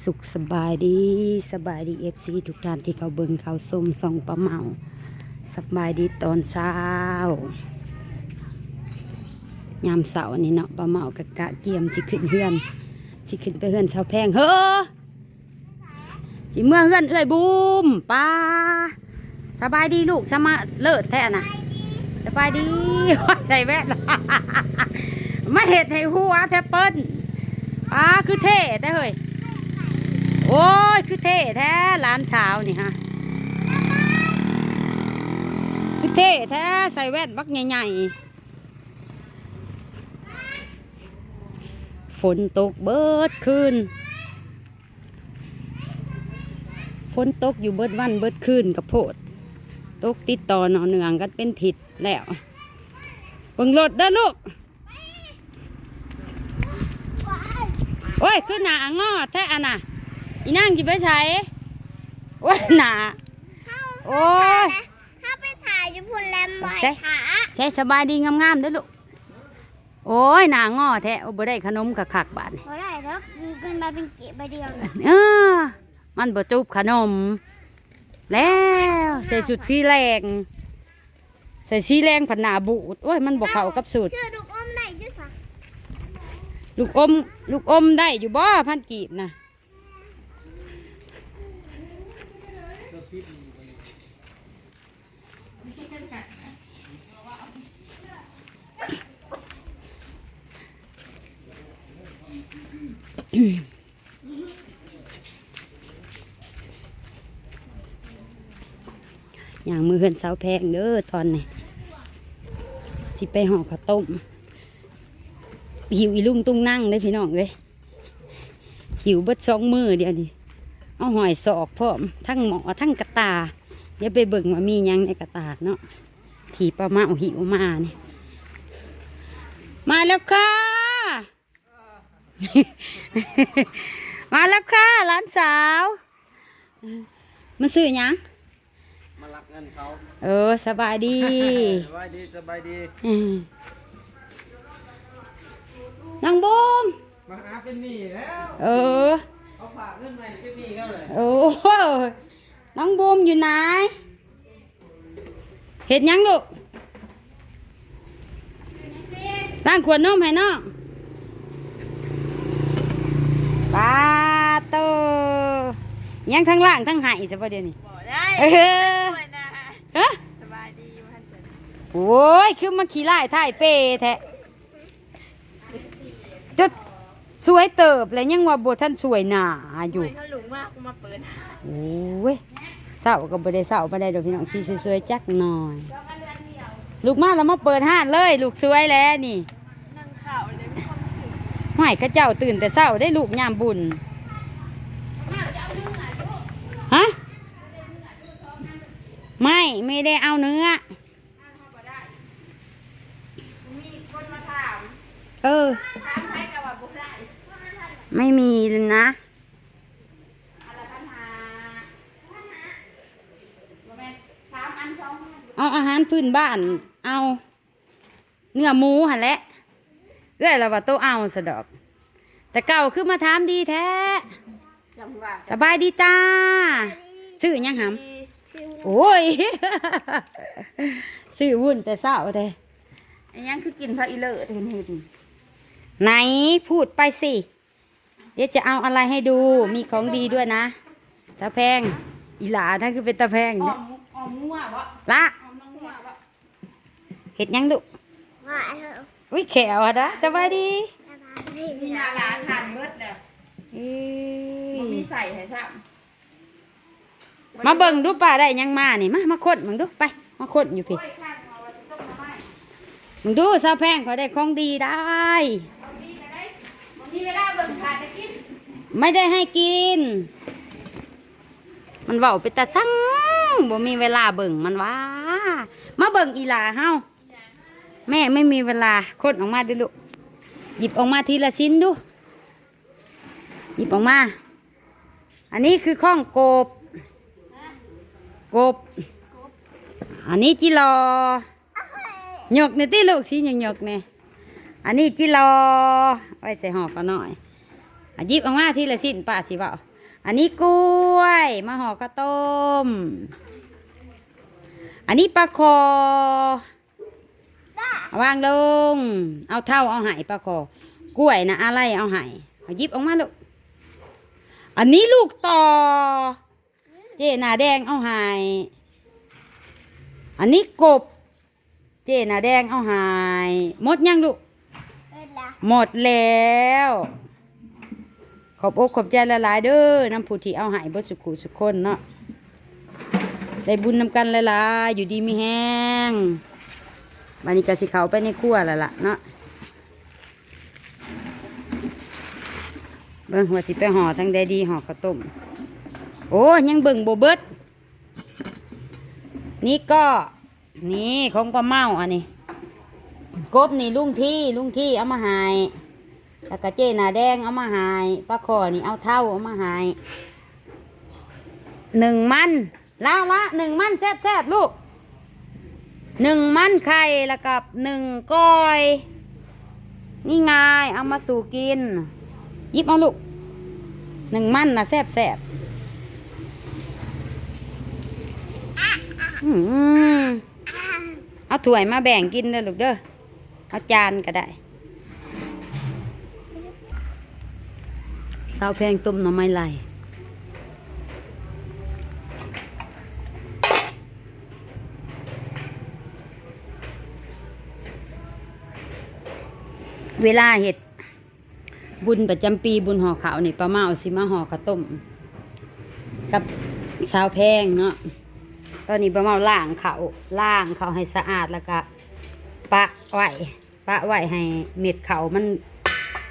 สุขสบายดีสบายดีเอฟซีทุกท่านที่เขาเบิ่งเขาส้มส่องปลาเมาสบายดีตอนเช้ายามเสาร์นี่เนาะปลาเมากะกะเกียมสิขึ้นเฮือนสิขึ้นไปเฮือนชาวแพงเฮ้อสิเมื่อเฮือนเอ้ยบูมป้าสบายดีลูกสมาเลิศแท้นะสบายดีใส่แว่นมาเห็ดให้หัวแทบเปิ้นป้าคือเท่แต่เฮ้ย โอ้ย คือเท่แท้ร้านเช้านี่ฮะคือเท่แท้ใส่แว่นบักใหญ่ๆ ฝนตกเบิดคืนฝนตกอยู่เบิดวันเบิดคืนกับโพด ตกติดต่อหนอเนืองกันเป็นทิศแล้วเบิ่งรถเด้อลูกโอ้ย ขึ้นหนาอ่างอแท้อันน่ะ อีนั่งจิไปใช้โอ้ยหนาโอ้ยถ้าไปถ่ายญี่ปุ่นแลมไว้ใช่ขาใช้สบายดีงามๆเด้อลูกโอ้ยหนางอแท้โอ้บ่ได้ขนมกะคักบาดนี่เพราะได้แล้วเงินมาเป็นเก็บใบเดียวเลยเออมันบ่จูบขนม แล้วใส่ชุดสีแรงใส่สีแรงผันหนาบูดโอ้ยมันบ่เข้ากับสูตรชื่อลูกอมไหนยุ่สะลูกอมลูกอมได้อยู่บ่พันกีบนะ อย่างมือเฮือนเสาแพงเด้อตอนนี้สิไปห่อข้าวต้มหิวอีลุงตุ้งนั่งเลยพี่น้องเลยหิวเบิดสองมือเดียวนี้เอาหอยสอกพร้อมทั้งหมอทั้งกระตาเดี๋ยวไปเบิ่งว่ามียังในกระตาเนาะถีปลาเมาหิวมาเนี่ยมาแล้วค่ะ มาแล้วค่ะหลานสาวมาซื้อหยังมารับเงินเขาเออสบายดีสบายดีสบายดีอืมนางบูมมาหาเป็นหนี้แล้วเออเขาฝากเงินใหม่เป็นหนี้เขาเลยโอ้โหน้องบูมอยู่ไหนเห็ดหยังลูกตั้งขวดนมให้น้อง ปลาโตยังทั้งล่างทั้งไหายซะประเดี๋ยวนี้บอกได้เออด้วยนะฮะสบายดีพันเจ็ดโอ้ยคือมาขี่ไล่ท่ายเป้แท้จะสวยเติบเลยยังว่าบท่านสวยหนาอยู่ เขาหลุงมากมาเปิดโอ้ยเศร้าก็บ่ได้เศร้าบ่ได้ดอกพี่น้องสีสวยๆจักหน่อย ลูกมาแล้วมาเปิดห้านเลย ลูกสวยแล้วนี่ นั่งข่าวเลยความรู้สึก ห้อยเข้าเจ้าตื่นแต่เศร้าได้ลูกยามบุญฮะไม่ไม่ได้เอาเนื้อ เออ ไม่มีเลยนะอาบ่แม่นถามอันสองพันเอาอาหารพื้นบ้าน เอา เนื้อหมูหันแหละ เอ้ยเราว่าโตเอาสะดอก แต่เก่าคือมาถามดีแท้จังหว่าสบายดีจ้าซื้อหยังหำโอ้ยซื้อวุ่นแต่เศร้าแต่อันยังคือกินพระอีเลิศเห็นเห็นไหนพูดไปสิ เดี๋ยวจะเอาอะไรให้ดูมีของดีด้วยนะตาแพง อีหลานั่นคือเป็นตาแพงออเนี่ยมออมงัวบ่ละออมน้องงัวบ่เห็ดหยังดุว่าเถอะ อุ้ยแขวอะนะสบายดีมีนาลาทานเบิดแล้วเอ้ยบ่มีใส่ให้ซ้ำมาเบิ่งดูป่าได้หยังมานี่มามาค้นมึงดูไป มาค้นอยู่พี่โอ้ยข้างเอาไว้ต้มน้ำไม้มึงดูสาวแพงเขาได้ของดีได้บ่มีก็ได้บ่มีเวลาเบิ่งทานจะกินไม่ได้ให้กิน มันเว้าไปแต่สั่งบ่มีเวลาเบิ่งมันว่า มาเบิ่งอีหลาเฮา แม่ไม่มีเวลาค้นออกมาดูลูกหยิบออกมาทีละชิ้นดู หยิบออกมา อันนี้คือข้องกบ กบ อันนี้จิรอหยกนี่ติลูกสิหยกหยกๆนี่อันนี้จิรอไว้ใส่ห่อก็หน่อยหยิบออกมาทีละสิ้นป้าสิเว่าอันนี้กล้วยมาห่อข้าวต้ม อันนี้ปลาคอ เอาวางลง เอาเท่าเอาใหายปลาคอกล้วยนะอะไรเอาใหายเอาหยิบออกมาลูก อันนี้ลูกต่อ เจหนาแดงเอาใหายอันนี้กบ เจหนาแดงเอาใหายหมดยังลูกเอ็ดละหมดแล้ว ขอบอกขอบใจละลายๆเด้อน้ำผู้ที่เอาใหายเบิดสุขุสุขคนเนาะได้บุญนำกันละลายๆอยู่ดีมีแห้ง บันนี้ก็สิเขาไปในครัวแล้วล่ะเนาะเบิ่งหัวสิไปห่อทั้งใดดีห่อข้าวต้มโอ้ยังเบิ่งโบเบิดนี่ก็นี่ของปลาเมาอันนี้กบนี่ลุงที่ลุงที่เอามาหายแล้วก็เจนาแดงเอามาหายปลาคอนี่เอาเท่าเอามาหายหนึ่งมันละละหนึ่งมันแซ่บแซบลูก หนึ่งมันไข่แล้วกับหนึ่งก้อย นี่ไงเอามาสู่กิน ยิบเอาลูกหนึ่งมันนะแซ่บแซบอืมเอาถ้วยมาแบ่งกินเด้อลูกเด้อเอาจานก็ได้สาวแพงต้มหน่อไม้ไหล เวลาเห็ดบุญประจำปีบุญห่อขาวนี่ป้าเมาสิมาห่อข้าวต้ม กับสาวแพงเนาะตอนนี้ป้าเมาล่างเขาล่างเขาให้สะอาดแล้วก็ปะไหวปะไหวให้เม็ดเขามัน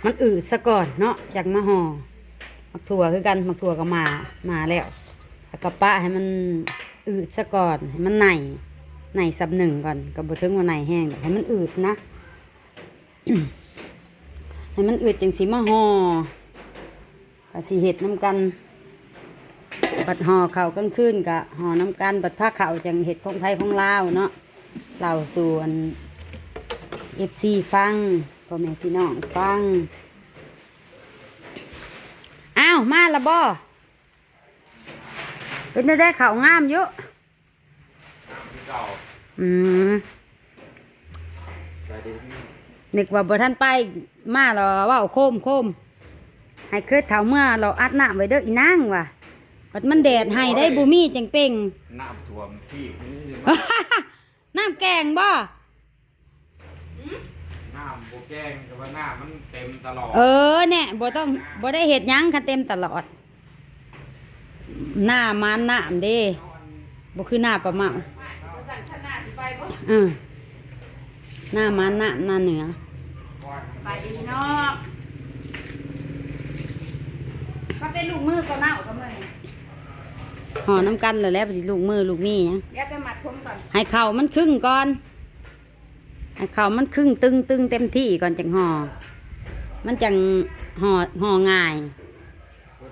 มันอืดซะก่อนเนาะจากมะห่อมักถั่วคือกันมักถั่วก็มามาแล้วแล้วก็ปะให้มันอืดซะก่อนให้มันไหนไหนสับหนึ่งก่อนกับบถึงว่าไหนแห้งให้มันอืดนะ ให้มันอืดจังสีมะห่อก็สีเห็ดน้ำกันบัดห่อเข่าวกลางคืนกะห่อน้ำกันบัดผ้าเข่าวจังเห็ดของไทยของลาวเนาะเล่าส่วนเอฟซีฟังพ่อแม่พี่น้องฟังอ้าวมาละบ่เป็นได้ได้ข่าวงามเยอะอืมนึกว่าบ่ท่านไป มาเราว่าโคมโคมให้คืดเท่าเมื่อเราอัดน้ำไว้เด้ออีนางว่ะบัดมันแดดให้ได้บูมี่จังเป่งน้ำท่วมที่น้ำแกงบ่น้ำโบแกงแต่ว่าน้ำมันเต็มตลอด เออเนี่ยบ่ต้องบ่ได้เห็ดหยังคันเต็มตลอด หน้ามันน้ำเด้บ่คือหน้าปลาเมาสั่งขนาดสิไปบ่อือหน้ามันน้ำหน้าเหนือ ไปดีพี่น้องมาเป็นลูกมือก็เน่าก็เมื่อยห่อน้ำกันแล้วแหล้วสิลูกมือลูกนี่หยังเดี๋ยวไปมัดผมก่อนให้เข่ามันครึ่งก่อน ให้เข่ามันครึ่งตึงตึงเต็มที่ก่อนจังห่อ มันจังห่อห่อง่ายคน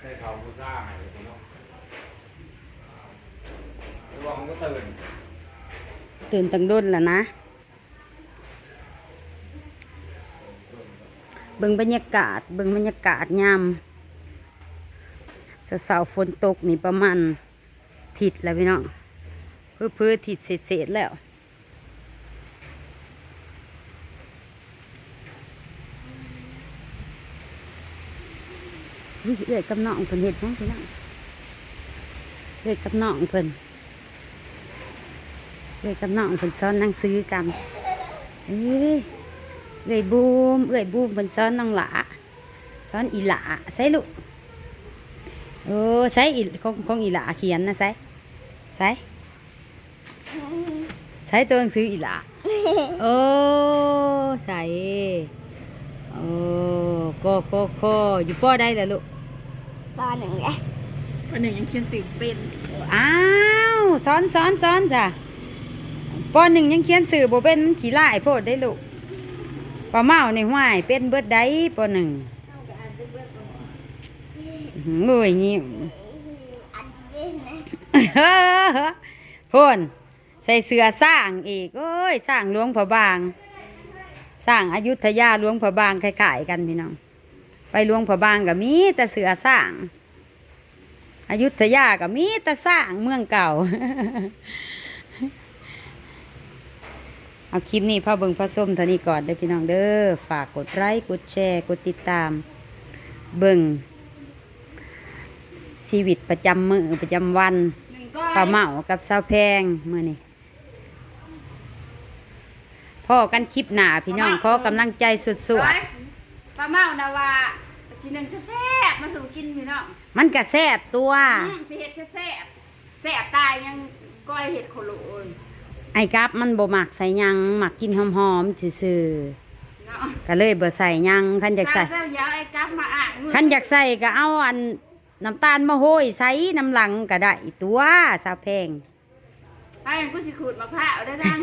ใส่เขาบูซ่าให้พี่น้องระวังมันก็ตื่นตื่นตังดุนแล้วนะ บิ่งบรรยากาศเบิ่งบรรยากาศยามเสาๆฝนตกนี่ประมาณถิดแล้วพี่น้องเพื่อเพื่อถิดเศษแล้วเฮ้ยเอื้อกับน้องเพิ่นเห็ดหยังพี่น้องเอื้อยกับน้องเพิ่นเอ้ยกับน้องเพิ่นสอนนั่งสือกันเอ้ เอ้ยบูมเอ้ยบูมเพิ่นสอนน้องหลาสอนอีหลาใส่ลูกโอ้ใส่อีของของอีหลาเขียนนะใส่ใส่ใส่ตัวหนังสืออีหลาโอ้ใส่โอ้โกโกโกอยู่ป้อได้แล้วลูกตอนหนึ่งแหละตอนหนึ่งยังเขียนสิเป็นอ้าวสอนสอนสอนจ้ะปหนึ่งยังเขียนสื่อบ่เป็นมันขี้ลายโพดได้ลูก ปลาเมาในห้วยเป็นเบิดได้ปหนึ่งอื้อหือโอ้ยงี้อันเป็นนะพ่นใส่เสือสร้างอีก โอ้ยสร้างหลวงพระบาง สร้างอายุทยาหลวงพระบางคล้ายๆกันพี่น้อง ไปหลวงพระบางก็มีแต่เสือสร้างอายุธยาก็มีแต่สร้างเมืองเก่า เอาคลิปนี้พ่อเบิงพ่อส้มเท่านี้ก่อนเด้อพี่น้องเด้อฝากกดไลค์กดแชร์กดติดตาม เบิงชีวิตประจำมือประจำวันหนึ่งก้อนปลาเมากับสาวแพงมื่อนี้พ่อกันคลิปหนาพี่น้องขอกำลังใจสุดร้อยปลาเมานะว่าสีหนึ่งแซ่บๆมาสู่กินพี่น้องๆมันกระแซบตัวอืมสิเห็ดแซ่บๆแซ่บตายยังก้อยเห็ดโคโลน ไอ้กับมันบ่มักใส่หยังมักกินหอมๆซื่อเนาะๆก็เลยบ่ใส่หยังคันอยากใส่เจ้าอยาไอ้กั๊บมาอ่างมืคันอยากใส่ก็เอาอันน้ำตาลมาโหยใส่น้ำหลังก็ได้ตัวสาวแพงไอ้กูสิขูดมะพร้าวได้ดัง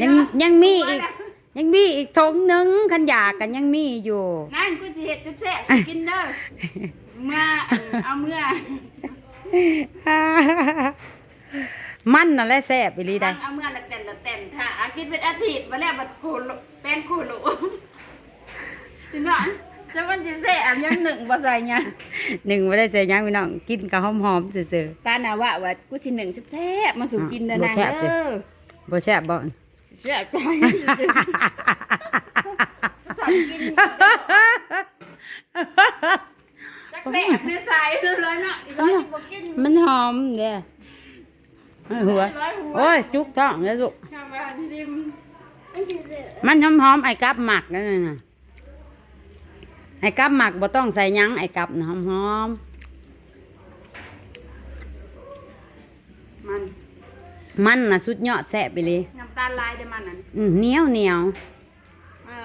ยังยังมีอีก ยังมีอีกถงหนึงคันอยากกันยังมีอยู่ นั่นกูสิเห็ดแซ่บๆสิกินเด้อเมื่อเออเอาเมื่อ มันน่ะแหละแซ่บอีหลีได้ เอาเมื่อละเต็มละเต็มค่ะอากินเป็นอาทิตย์มาแล้วบัดโคโลแป้งโคโลพี่น้องจะมันสิแซ่บยังหนึ่งบ่ใส่เนี่ยหนึ่งไม่ได้ใส่หยังพี่น้องกินกับหอมๆซื่อ ป้าน่ะว่าว่ากูสิหนึ่งแซ่บๆมาสู่กินเด้อบ่นางแซ่บเด้เด้อๆบ่แซ่บบ่ แซ่บใจสอนกินอีกจักแซ่บไม่ใส่เลยเนาะอีร้อยบ่กินมันหอมเด้เอ้ย หัวร้อยหัว โอ้ย จุกท้องเลยลูกชาวบ้านที่ดิมมันหอมๆไอ้กับหมักนั่นน่ะไอ้กับหมักบ่ต้องใส่หยังไอ้กับน่ะหอมมันๆมันน่ะสุดยอดแซ่บไปเลยน้ำตาลลายเด้อมันนั่นอื้อเหนียวเหนียว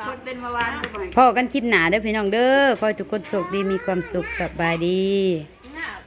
คนเป็นเมื่อวานก็บ่ให้พอกันคลิปหนาเด้อพี่น้องเด้อขอให้ทุกคนโชคดีมีความสุขสบายดีอื